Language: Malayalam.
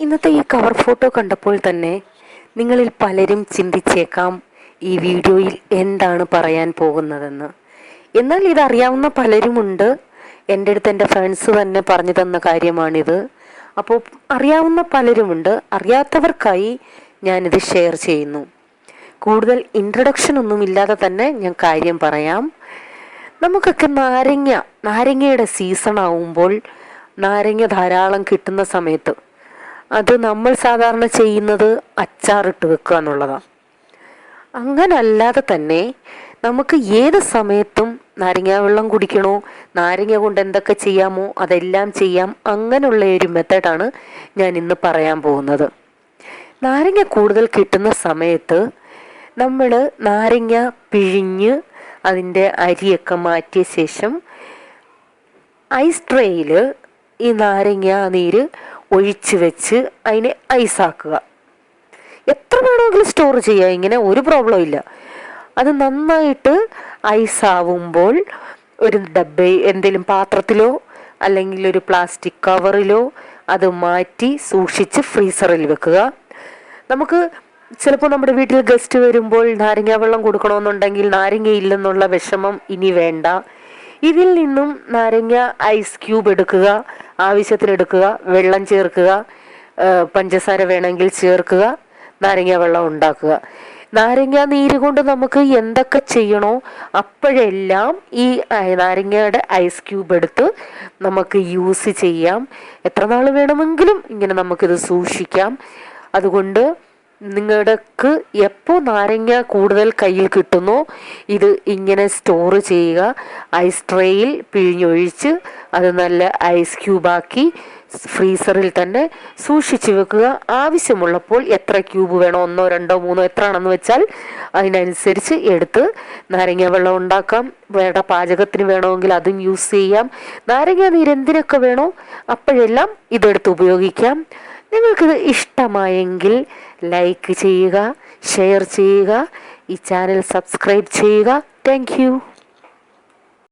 ഇന്നത്തെ ഈ കവർ ഫോട്ടോ കണ്ടപ്പോൾ തന്നെ നിങ്ങളിൽ പലരും ചിന്തിച്ചേക്കാം ഈ വീഡിയോയിൽ എന്താണ് പറയാൻ പോകുന്നതെന്ന്. എന്നാൽ ഇതറിയാവുന്ന പലരുമുണ്ട്. എന്റെ അടുത്ത് എന്റെ ഫ്രണ്ട്സ് തന്നെ പറഞ്ഞു തന്ന കാര്യമാണിത്. അപ്പോൾ അറിയാവുന്ന പലരുമുണ്ട്. അറിയാത്തവർക്കായി ഞാനിത് ഷെയർ ചെയ്യുന്നു. കൂടുതൽ ഇൻട്രഡക്ഷൻ ഒന്നും ഇല്ലാതെ തന്നെ ഞാൻ കാര്യം പറയാം. നമുക്കൊക്കെ നാരങ്ങ നാരങ്ങയുടെ സീസൺ ആവുമ്പോൾ നാരങ്ങ ധാരാളം കിട്ടുന്ന സമയത്ത് അത് നമ്മൾ സാധാരണ ചെയ്യുന്നത് അച്ചാറിട്ട് വെക്കുക എന്നുള്ളതാണ് അങ്ങനല്ലാതെ തന്നെ നമുക്ക് ഏത് സമയത്തും നാരങ്ങ വെള്ളം കുടിക്കണോ നാരങ്ങ കൊണ്ട് എന്തൊക്കെ ചെയ്യാമോ അതെല്ലാം ചെയ്യാം അങ്ങനെയുള്ള ഒരു മെത്തേഡാണ് ഞാൻ ഇന്ന് പറയാൻ പോകുന്നത്. നാരങ്ങ കൂടുതൽ കിട്ടുന്ന സമയത്ത് നമ്മൾ നാരങ്ങ പിഴിഞ്ഞ് അതിന്റെ അരിയൊക്കെ മാറ്റിയ ശേഷം ഐസ് ട്രേയിൽ ഈ നാരങ്ങ നീര് ഒഴിച്ച് വെച്ച് അതിനെ ഐസാക്കുക എത്ര വേണമെങ്കിലും സ്റ്റോർ ചെയ്യുക ഇങ്ങനെ ഒരു പ്രോബ്ലം ഇല്ല. അത് നന്നായിട്ട് ഐസാവുമ്പോൾ ഒരു ഡബ്ബ എന്തെങ്കിലും പാത്രത്തിലോ അല്ലെങ്കിൽ ഒരു പ്ലാസ്റ്റിക് കവറിലോ അത് മാറ്റി സൂക്ഷിച്ച് ഫ്രീസറിൽ വെക്കുക. നമുക്ക് ചിലപ്പോൾ നമ്മുടെ വീട്ടിൽ ഗസ്റ്റ് വരുമ്പോൾ നാരങ്ങ വെള്ളം കൊടുക്കണമെന്നുണ്ടെങ്കിൽ നാരങ്ങ ഇല്ലെന്നുള്ള വിഷമം ഇനി വേണ്ട. ഇതിൽ നിന്നും നാരങ്ങ ഐസ് ക്യൂബ് എടുക്കുക. ആവശ്യത്തിന് എടുക്കുക വെള്ളം ചേർക്കുക പഞ്ചസാര വേണമെങ്കിൽ ചേർക്കുക നാരങ്ങ വെള്ളം ഉണ്ടാക്കുക. നാരങ്ങ നീര് കൊണ്ട് നമുക്ക് എന്തൊക്കെ ചെയ്യണോ അപ്പോഴെല്ലാം ഈ നാരങ്ങയുടെ ഐസ് ക്യൂബ് എടുത്ത് നമുക്ക് യൂസ് ചെയ്യാം. എത്ര നാൾ വേണമെങ്കിലും ഇങ്ങനെ നമുക്കിത് സൂക്ഷിക്കാം. അതുകൊണ്ട് നിങ്ങൾക്ക് എപ്പോൾ നാരങ്ങ കൂടുതൽ കയ്യിൽ കിട്ടുന്നോ ഇത് ഇങ്ങനെ സ്റ്റോർ ചെയ്യുക. ഐസ് ട്രേയിൽ പിഴിഞ്ഞൊഴിച്ച് അത് നല്ല ഐസ് ക്യൂബാക്കി ഫ്രീസറിൽ തന്നെ സൂക്ഷിച്ചു വെക്കുക. ആവശ്യമുള്ളപ്പോൾ എത്ര ക്യൂബ് വേണോ ഒന്നോ രണ്ടോ മൂന്നോ എത്ര ആണെന്ന് വെച്ചാൽ അതിനനുസരിച്ച് എടുത്ത് നാരങ്ങ വെള്ളം ഉണ്ടാക്കാം. വേണ്ട പാചകത്തിന് വേണമെങ്കിൽ അതും യൂസ് ചെയ്യാം. നാരങ്ങ നീര് എന്തിനൊക്കെ വേണോ അപ്പോഴെല്ലാം ഇതെടുത്ത് ഉപയോഗിക്കാം. നിങ്ങൾക്കിത് ഇഷ്ടമായെങ്കിൽ ലൈക്ക് ചെയ്യുക ഷെയർ ചെയ്യുക ഈ ചാനൽ സബ്സ്ക്രൈബ് ചെയ്യുക. താങ്ക്